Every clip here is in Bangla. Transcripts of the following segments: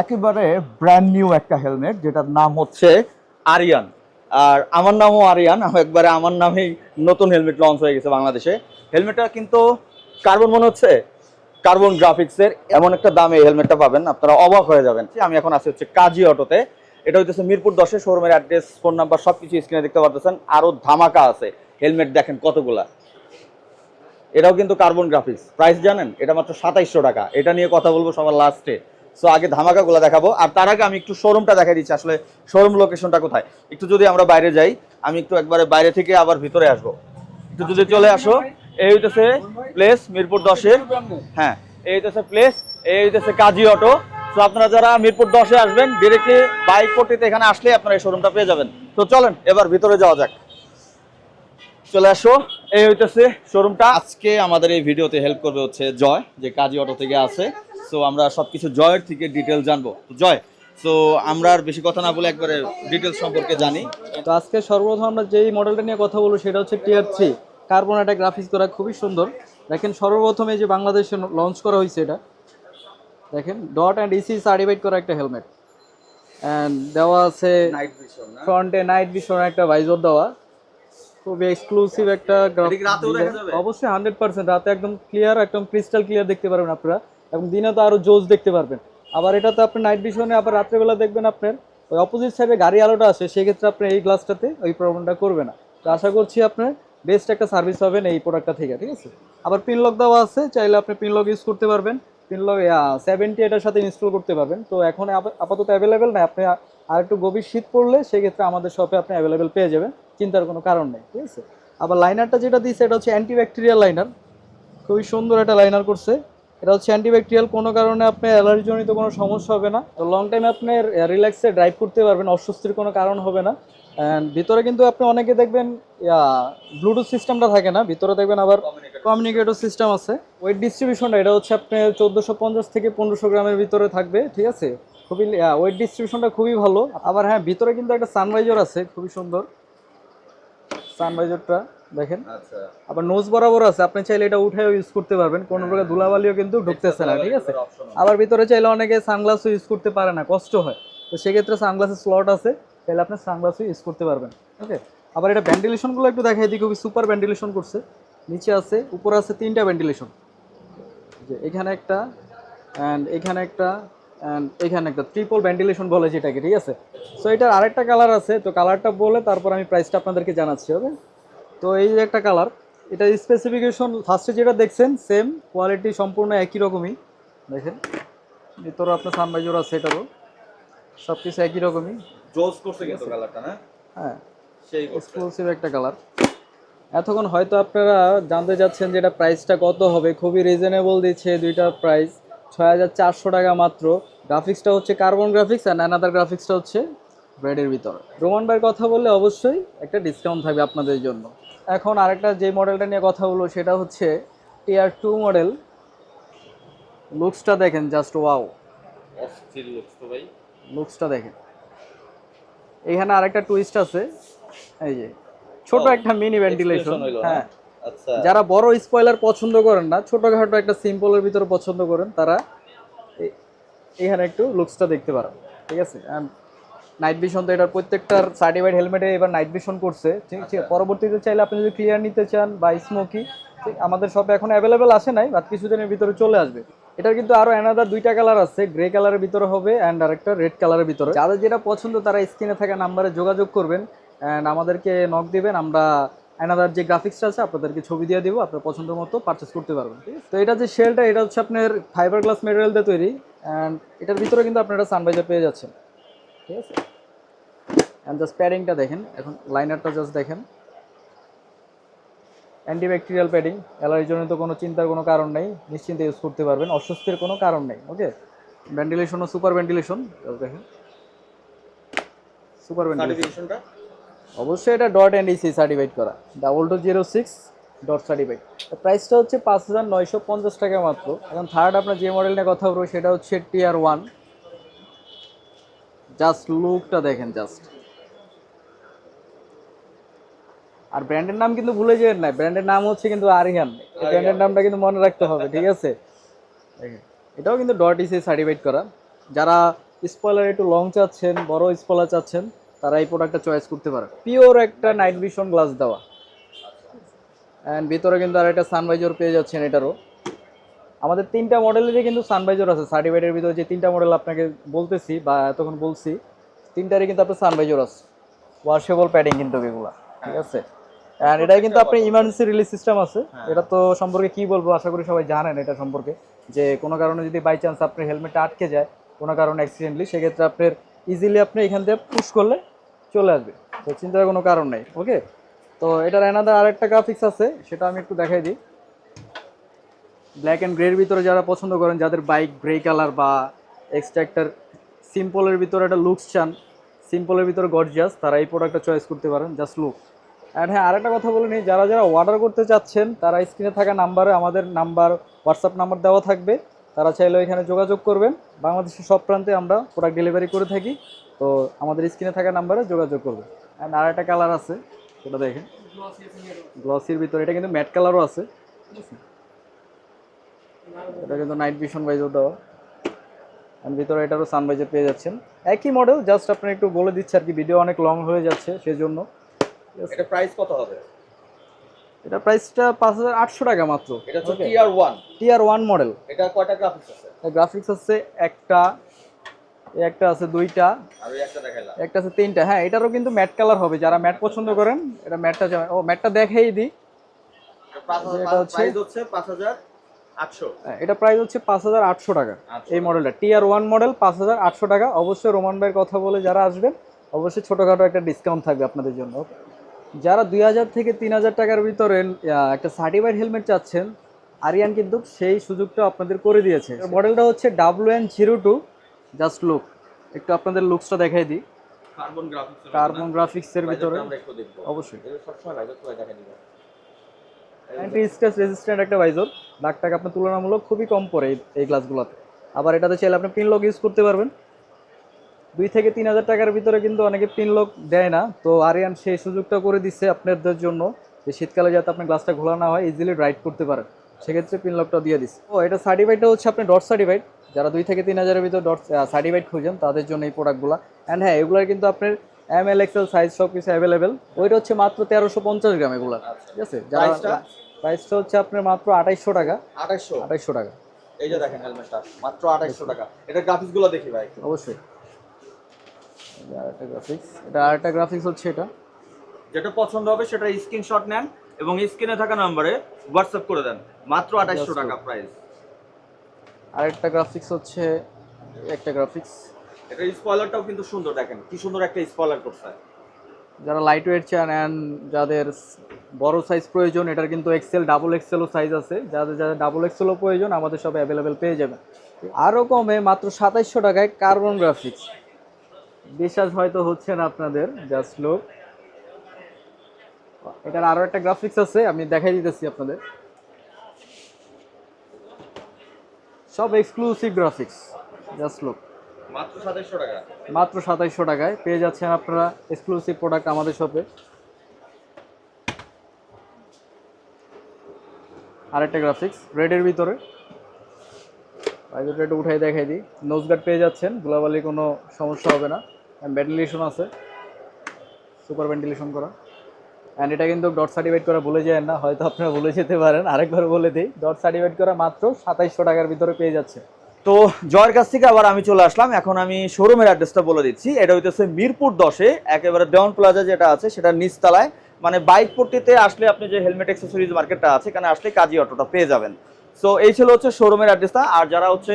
একেবারে ব্র্যান্ড নিউ একটা হেলমেট যেটার নাম হচ্ছে আরিয়ান আর আমার নামও আরিয়ান একবারে আমার নামেই নতুন হেলমেট লঞ্চ হয়ে গেছে বাংলাদেশে। হেলমেটটা কিন্তু কার্বন মনে হচ্ছে? কার্বন গ্রাফিক্সের এমন একটা দামে হেলমেটটা পাবেন, আপনারা অবাক হয়ে যাবেন। আমি এখন আছি হচ্ছে কাজী অটোতে। এটা হইতেছে মিরপুর দশে শোরুমের অ্যাড্রেস ফোন নাম্বার সব সবকিছু স্ক্রিনে দেখতে পারতেছেন। আরও ধামাকা আছে হেলমেট দেখেন কতগুলা। এটাও কিন্তু কার্বন গ্রাফিক্স প্রাইস জানেন? এটা মাত্র সাতাইশশো টাকা। এটা নিয়ে কথা বলব সবার লাস্টে সো আগে ধামাকাগুলো দেখাবো। আর তার আগে আমি একটু শোরুমটা দেখাই দিচ্ছি আসলে শোরুম লোকেশনটা কোথায়। একটু যদি আমরা বাইরে যাই, আমি একটু একবারে বাইরে থেকে আবার ভিতরে আসব। একটু যদি চলে আসো, এই হইতেছে প্লেস মিরপুর দশের। হ্যাঁ এই হইতেছে প্লেস এই হইতেছে কাজী অটো। তো আপনারা যারা মিরপুর দশে আসবেন ডিরেক্টলি বাইক পট্টিতে এখানে আসলে আপনারা এই শোরুমটা পেয়ে যাবেন। তো চলেন, এবার ভিতরে যাওয়া যাক। চলে আসো, এই হইতেছে শোরুমটা আজকে আমাদের এই ভিডিওতে হেল্প করবে হচ্ছে জয়, যে কাজী অটো থেকে আছে। সো আমরা সবকিছু জয়ের থেকে ডিটেল জানব। তো জয় সো আমরা আর বেশি কথা না বলে একবারে ডিটেলস সম্পর্কে জানি। তো আজকে সর্বপ্রথম আমরা যেই মডেলটা নিয়ে কথা বলব সেটা হচ্ছে টিয়ার থ্রি কার্বন একটা গ্রাফিক্স করা খুবই সুন্দর। দেখেন সর্বপ্রথম এই যে বাংলাদেশে লঞ্চ করা হয়েছে এটা। দেখেন ডট অ্যান্ড ইসি সার্টিফাইড করা একটা হেলমেট অ্যান্ড দেওয়া আছে ফ্রন্টে নাইট ভিশন একটা ভাইজর দেওয়া। খুবই এক্সক্লুসিভ একটা? অবশ্যই হান্ড্রেড পার্সেন্ট রাতে একদম ক্লিয়ার একদম ক্রিস্টাল ক্লিয়ার দেখতে পারবেন আপনারা। এবং দিনে তো আরও জোস দেখতে পারবেন। আবার এটা তো আপনি নাইট ভিশনে আবার রাত্রেবেলা দেখবেন আপনার, ওই অপোজিট সাইডে গাড়ি আলোটা আসে সেক্ষেত্রে আপনি এই গ্লাসটাতে ওই প্রবলেমটা করবে না। তো আশা করছি আপনার বেস্ট একটা সার্ভিস পাবেন এই প্রোডাক্টটা থেকে, ঠিক আছে? আবার পিন লক দেওয়া আছে, চাইলে আপনি পিন লক ইউজ করতে পারবেন। পিন লক সেভেন্টি এটার সাথে ইনস্টল করতে পারবেন। তো এখন আপ- আপাতত অ্যাভেলেবেল না আপনি আর একটু গভীর শীত পড়লে সেক্ষেত্রে আমাদের শপে আপনি অ্যাভেলেবেল পেয়ে যাবেন, চিন্তার কোনো কারণ নেই, ঠিক আছে? আবার লাইনারটা যেটা দিচ্ছে এটা হচ্ছে অ্যান্টিব্যাকটেরিয়াল লাইনার খুবই সুন্দর একটা লাইনার করছে। এটা হচ্ছে অ্যান্টিব্যাকটেরিয়াল, কোনো কারণে আপনার অ্যালার্জিজনিত কোনো সমস্যা হবে না। তো লং টাইম আপনি রিল্যাক্সে ড্রাইভ করতে পারবেন, অস্বস্তির কোনো কারণ হবে না। অ্যান্ড ভিতরে কিন্তু আপনি অনেকে দেখবেন ব্লুটুথ সিস্টেমটা থাকে না, ভিতরে দেখবেন আবার কমিউনিকেটর সিস্টেম আছে। ওয়েট ডিস্ট্রিবিউশনটা এটা হচ্ছে আপনার চোদ্দোশো পঞ্চাশ থেকে পনেরোশো গ্রামের ভিতরে থাকবে, ঠিক আছে? খুবই ওয়েট ডিস্ট্রিবিউশনটা খুবই ভালো। আবার হ্যাঁ ভিতরে কিন্তু একটা সানরাইজার আছে, খুবই সুন্দর। সানরাইজারটা দেখেন। আচ্ছা। আবার নোজ বরাবর আছে আপনি চাইলে এটা উঠেও ইউজ করতে পারবেন। কোনো প্রকার ধুলাবালিও কিন্তু ঢুকতেছে না ঠিক আছে? আবার ভিতরে চাইলে অনেকে সানগ্লাসও ইউজ করতে পারে না কষ্ট হয়। তো সেক্ষেত্রে সানগ্লাসের স্লট আছে তাহলে আপনি সানগ্লাসও ইউজ করতে পারবেন ওকে আবার এটা ভেন্টিলেশনগুলো একটু দেখাই দিই খুবই সুপার ভেন্টিলেশন করছে। নিচে আছে উপরে আছে তিনটা ভেন্টিলেশন যে এখানে একটা অ্যান্ড এখানে একটা অ্যান্ড এখানে একটা ট্রিপল ভেন্টিলেশন বলে যেটাকে ঠিক আছে? সো এটার আরেকটা কালার আছে তো কালারটা বলে তারপর আমি প্রাইসটা আপনাদেরকে জানাচ্ছি হবে তো এই যে একটা কালার এটা স্পেসিফিকেশন ফার্স্টে যেটা দেখছেন সেম কোয়ালিটি সম্পূর্ণ একই রকমই। দেখেন ভিতরে আপনার সানরাইজার আছে এটারও সব কিছু একই রকমই। জোস করছে কিন্তু কালারটা না? হ্যাঁ সেই এক্সক্লুসিভ একটা কালার এতক্ষণ হয়তো আপনারা জানতে চাচ্ছেন যে এটা প্রাইসটা কত হবে। খুবই রিজনেবল দিচ্ছে দুইটার প্রাইস ছয় হাজার চারশো টাকা মাত্র। গ্রাফিক্সটা হচ্ছে কার্বন গ্রাফিক্স অ্যান্ড অ্যানাদার গ্রাফিক্সটা হচ্ছে ব্রেডের ভিতর। রোমান ভাইয়ের কথা বললে অবশ্যই একটা ডিসকাউন্ট থাকবে আপনাদের জন্য। এখন আরেকটা যে মডেলটা নিয়ে কথা বলব সেটা হচ্ছে টিয়ার টু মডেল লুকসটা দেখেন জাস্ট ওয়াও অস্থির লুকস তো ভাই। লুকসটা দেখেন। এখানে আরেকটা টুইস্ট আছে। এই যে ছোট একটা মিনি ভেন্টিলেশন না? হ্যাঁ। আচ্ছা। যারা বড় স্পয়লার পছন্দ করেন না ছোটখাটো একটা সিম্পলের ভিতরে পছন্দ করেন তারা এখানে একটু লুকসটা দেখতে পারেন। ঠিক আছে? নাইট ভিশন তো এটার প্রত্যেকটার সার্টিফাইড হেলমেটে এবার নাইট ভিশন করছে ঠিক আছে পরবর্তীতে চাইলে আপনি যদি ক্লিয়ার নিতে চান বা স্মোকি আমাদের শপে এখন অ্যাভেলেবেল আসে নাই বাট কিছুদিনের ভিতরে চলে আসবে। এটার কিন্তু আরও অ্যানাদার দুইটা কালার আছে গ্রে কালারের ভিতরে হবে অ্যান্ড আরেকটা রেড কালারের ভিতরে। যাদের যেটা পছন্দ তারা স্ক্রিনে থাকা নাম্বারে যোগাযোগ করবেন অ্যান্ড আমাদেরকে নক দিবেন আমরা অ্যানাদার যে গ্রাফিক্সটা আছে আপনাদেরকে ছবি দিয়ে দিব আপনার পছন্দ মতো পারচেস করতে পারবেন। ঠিক তো এটা যে শেলটা এটা হচ্ছে আপনার ফাইবার গ্লাস মেটেরিয়াল দিয়ে তৈরি অ্যান্ড এটার ভিতরে কিন্তু আপনারা সানভাইজার পেয়ে যাচ্ছেন। ঠিক আছে? অ্যান্ড জাস্ট প্যাডিংটা দেখেন এখন লাইনারটা জাস্ট দেখেন। অ্যান্টিব্যাকটেরিয়াল প্যাডিং অ্যালার্জিজনিত কোনো চিন্তার কোনো কারণ নেই নিশ্চিন্তে ইউজ করতে পারবেন অস্বস্তির কোনো কারণ নেই ওকে ভেন্টিলেশনও সুপার ভেন্টিলেশন দেখেন। সুপার ভেন্টিলেশন সার্টিফিকেশনটা অবশ্যই এটা ডট এন্ড ইসি সার্টিফাইড করা। Double two zero six dot certified প্রাইসটা হচ্ছে পাঁচ হাজার নয়শো পঞ্চাশ টাকা মাত্র। এখন থার্ড আপনার যে মডেল নিয়ে কথা বলব সেটা হচ্ছে টিআর ওয়ান জাস্ট লুকটা দেখেন জাস্ট আর ব্র্যান্ডের নাম কিন্তু ভুলে যাবেন না ব্র্যান্ডের নাম হচ্ছে কিন্তু আরিহান। এই ব্র্যান্ডের নামটা কিন্তু মনে রাখতে হবে ঠিক আছে? এটাও কিন্তু ডট ইসি সার্টিফাইড করা। যারা স্পয়লার একটু লং চাচ্ছেন বড় স্পয়লার চাচ্ছেন তারা এই প্রোডাক্টটা চয়েস করতে পারে। পিওর একটা নাইট ভিশন গ্লাস দেওয়া। অ্যান্ড ভিতরে কিন্তু আর একটা সানভাইজার পেয়ে যাচ্ছেন এটারও। আমাদের তিনটা মডেলেরই কিন্তু সানভাইজার আছে সার্টিফাইডের ভিতরে যে তিনটা মডেল আপনাকে বলতেছি বা এতক্ষণ বলছি তিনটারই কিন্তু আপনার সানভাইজার আছে। ওয়াশেবল প্যাডিং কিন্তু এগুলা ঠিক আছে? অ্যান্ড এটা কিন্তু আপনি ইমার্জেন্সি রিলিজ সিস্টেম আছে। এটা তো সম্পর্কে কি বলব আশা করি সবাই জানেন এটা সম্পর্কে যে কোনো কারণে যদি বাই চান্স আপনার হেলমেটটা আটকে যায় কোনো কারণে অ্যাক্সিডেন্টলি সেক্ষেত্রে আপনার ইজিলি আপনি এখান থেকে পুশ করলে চলে আসবে। তো চিন্তার কোনো কারণ নেই ওকে তো এটার এনাদার আরেকটা গ্রাফিক্স আছে সেটা আমি একটু দেখাই দিই। ব্ল্যাক অ্যান্ড গ্রের ভিতরে যারা পছন্দ করেন, যাদের বাইক গ্রে কালার বা এক্সট্রা একটা সিম্পলের ভিতরে একটা লুকস চান সিম্পলের ভিতরে গর্জিয়াস তারা এই প্রোডাক্টটা চয়েস করতে পারেন জাস্ট লুক অ্যান্ড হ্যাঁ আরেকটা কথা বলে নিই, যারা যারা অর্ডার করতে চাচ্ছেন, তারা স্ক্রিনে থাকা নাম্বারে আমাদের নাম্বার হোয়াটসঅ্যাপ নাম্বার দেওয়া থাকবে। তারা চাইলে এখানে যোগাযোগ করবেন। বাংলাদেশের সব প্রান্তে আমরা প্রোডাক্ট ডেলিভারি করে থাকি। তো আমাদের স্ক্রিনে থাকা নাম্বারে যোগাযোগ করবেন। অ্যান্ড আর একটা কালার আছে, সেটা দেখেন। গ্লসির ভিতরে, এটা কিন্তু ম্যাট কালারও আছে। এটা কিন্তু নাইট ভিশন ভাইজার দেওয়া আর ভিতরে এটারও সানভাইজার পেয়ে যাচ্ছেন। একই মডেল জাস্ট আপনি একটু বলে দিচ্ছি আর কি ভিডিও অনেক লং হয়ে যাচ্ছে সেজন্য। এটা প্রাইস কত হবে? এটা প্রাইসটা পাঁচ হাজার আটশো টাকা মাত্র। এটা হচ্ছে TR one TR one model এটা কয়টা গ্রাফিক্স আছে? গ্রাফিক্স আছে একটা একটা আছে দুইটা। একটা দেখাইলাম। একটা আছে তিনটা। হ্যাঁ এটারও কিন্তু ম্যাট কালার হবে। যারা ম্যাট পছন্দ করেন এটা ম্যাটটা ও ম্যাটটা দেখাই দিই। এটা হচ্ছে- পাঁচ হাজার এটা প্রাইস হচ্ছে পাঁচ হাজার আটশো টাকা। এই মডেলটা টিআর ওয়ান মডেল পাঁচ হাজার আটশো টাকা। অবশ্যই রোমান ভাইয়ের কথা বলে যারা আসবেন অবশ্যই ছোটোখাটো একটা ডিসকাউন্ট থাকবে আপনাদের জন্য। যারা দুই হাজার থেকে তিন হাজার টাকার ভিতরে একটা সার্টিফাইড হেলমেট চাচ্ছেন আরিয়ান কিন্তু সেই সুযোগটা আপনাদের করে দিয়েছে। মডেলটা হচ্ছে W N zero two just look একটু আপনাদের লুকসটা দেখাই দিই। কার্বন গ্রাফিক্স কার্বন গ্রাফিক্সের ভিতরে। অবশ্যই। অ্যান্টি স্ক্র্যাচ রেজিস্ট্যান্ট একটা ভাইজর লাখ টাকা আপনার তুলনামূলক খুবই কম পড়ে এই গ্লাসগুলোতে আবার এটাতে চাইলে আপনি পিন লক ইউজ করতে পারবেন। দুই থেকে তিন হাজার টাকার ভিতরে কিন্তু অনেকে পিন লক দেয় না। তো আরিয়ান সেই সুযোগটা করে দিচ্ছে আপনাদের জন্য যে শীতকালে যাতে আপনার গ্লাসটা খোলা না হয় ইজিলি রাইড করতে পারেন। সেক্ষেত্রে পিন লকটা দিয়ে দিচ্ছে। ও, এটা সার্টিফাইডটা হচ্ছে আপনি ডট সার্টিফাইড যারা দুই থেকে তিন হাজারের ভিতরে ডট সার্টিফাইড খুঁজেন, তাদের জন্য এই প্রোডাক্টগুলো অ্যান্ড হ্যাঁ এগুলোর কিন্তু আপনার এম এল এক্সেল সাইজ সব কিছু অ্যাভেলেবেল ওইটা হচ্ছে মাত্র তেরোশো পঞ্চাশ গ্রাম এগুলো। ঠিক আছে? যারা? প্রাইসটা হচ্ছে আপনার মাত্র আঠাইশশো টাকা। আঠাইশশো? আঠাইশশো টাকা। এই যে দেখেন হেলমেটটা মাত্র আঠাইশশো টাকা। এটা গ্রাফিক্সগুলো দেখি ভাই। অবশ্যই। এটা আরেকটা গ্রাফিক্স এটা আরেকটা গ্রাফিক্স হচ্ছে এটা। যেটা পছন্দ হবে সেটা স্ক্রিনশট নেন এবং স্ক্রিনে থাকা নম্বরে হোয়াটসঅ্যাপ করে দেন। মাত্র আঠাইশশো টাকা প্রাইস আরেকটা গ্রাফিক্স হচ্ছে একটা গ্রাফিক্স এটা স্পয়লারটাও কিন্তু সুন্দর দেখেন কি সুন্দর একটা স্পয়লার করছে। যারা লাইট ওয়েট চান অ্যান্ড যাদের বড় সাইজ প্রয়োজন, এটার কিন্তু এক্সেল ডাবল এক্সেলও সাইজ আছে। যাদের যাদের ডাবল এক্সেলও প্রয়োজন, আমাদের সব অ্যাভেলেবেল পেয়ে যাবেন। আরও কমে মাত্র সাতাইশশো টাকায় কার্বন গ্রাফিক্স বিশ্বাস হয়তো হচ্ছে না আপনাদের জাস্ট লোক এটার আরও একটা গ্রাফিক্স আছে, আমি দেখাই দিতেছি আপনাদের। সব এক্সক্লুসিভ গ্রাফিক্স জাস্ট লোক মাত্র সাতাইশশো টাকা। মাত্র সাতাইশশো টাকায় পেয়ে যাচ্ছেন আপনারা এক্সক্লুসিভ প্রোডাক্ট আমাদের শপে আরেকটা গ্রাফিক্স রেডের ভিতরে। একটু উঠাই দেখাই দিই। নোজ গার্ড পেয়ে যাচ্ছেন, গ্লোবালি কোনো সমস্যা হবে না। ভেন্টিলেশন আছে। সুপার ভেন্টিলেশন করা। অ্যান্ড এটা কিন্তু ডট সার্টিফাইড করা ভুলে যায় না, হয়তো আপনারা ভুলে যেতে পারেন। আরেকবার বলে দিই ডট সার্টিফাইড করা মাত্র সাতাইশশো টাকার ভিতরে পেয়ে যাচ্ছে। তো জয়ের কাছ থেকে আবার আমি চলে আসলাম। এখন আমি শোরুমের অ্যাড্রেসটা বলে দিচ্ছি। এটা হইতেছে মিরপুর দশে, একেবারে ডন প্লাজা যেটা আছে সেটা নিচতলায়। মানে বাইক পট্টিতে আসলে আপনি যে হেলমেট অ্যাক্সেসরিজ মার্কেটটা আছে, এখানে আসলে কাজী অটোটা পেয়ে যাবেন। সো এই ছিল হচ্ছে শোরুমের অ্যাড্রেসটা আর যারা হচ্ছে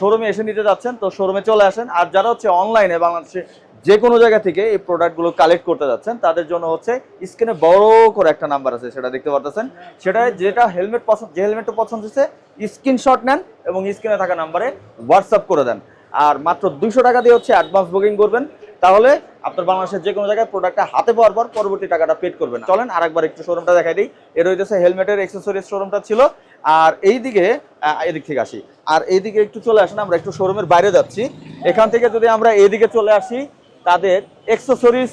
শোরুমে এসে নিতে যাচ্ছেন, তো শোরুমে চলে আসেন। আর যারা হচ্ছে অনলাইনে বাংলাদেশে যে কোনো জায়গা থেকে এই প্রোডাক্টগুলো কালেক্ট করতে যাচ্ছেন তাদের জন্য হচ্ছে স্ক্রিনে বড় করে একটা নাম্বার আছে সেটা দেখতে পারতেছেন। সেটা যেটা হেলমেট পছন্দ যে হেলমেটটা পছন্দ হচ্ছে স্ক্রিনশট নেন এবং স্ক্রিনে থাকা নাম্বারে হোয়াটসঅ্যাপ করে দেন। আর মাত্র দুইশো টাকা দিয়ে হচ্ছে অ্যাডভান্স বুকিং করবেন। তাহলে আপনার বাংলাদেশের যে কোনো জায়গায় প্রোডাক্টটা হাতে পাওয়ার পর পরবর্তী টাকাটা পেড করবেন। চলেন আরেকবার একটু শোরুমটা দেখাই দিই। এর হইতেছে হেলমেটের এক্সেসরিজ শোরুমটা ছিল। আর এইদিকে আহ, এদিক থেকে আসি। আর এইদিকে একটু চলে আসেন আমরা একটু শোরুমের বাইরে যাচ্ছি। এখান থেকে যদি আমরা এইদিকে চলে আসি তাদের এক্সেসরিজ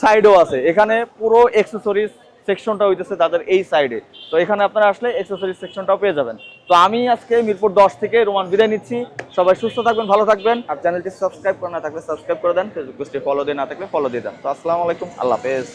সাইডও আছে। এখানে পুরো এক্সেসরিজ সেকশনটা হইতেছে তাদের এই সাইডে তো এখানে আপনারা আসলে এক্সেসরিজ সেকশনটাও পেয়ে যাবেন। তো আমি আজকে মিরপুর দশ থেকে রোমান বিদায় নিচ্ছি। সবাই সুস্থ থাকবেন, ভালো থাকবেন। আর চ্যানেলটি সাবস্ক্রাইব করে না থাকলে সাবস্ক্রাইব করে দেন। ফেসবুক পেজটি ফলো দিয়ে না থাকলে ফলো দিয়ে দেন। তো আসসালামু আলাইকুম, আল্লাহ হাফেজ।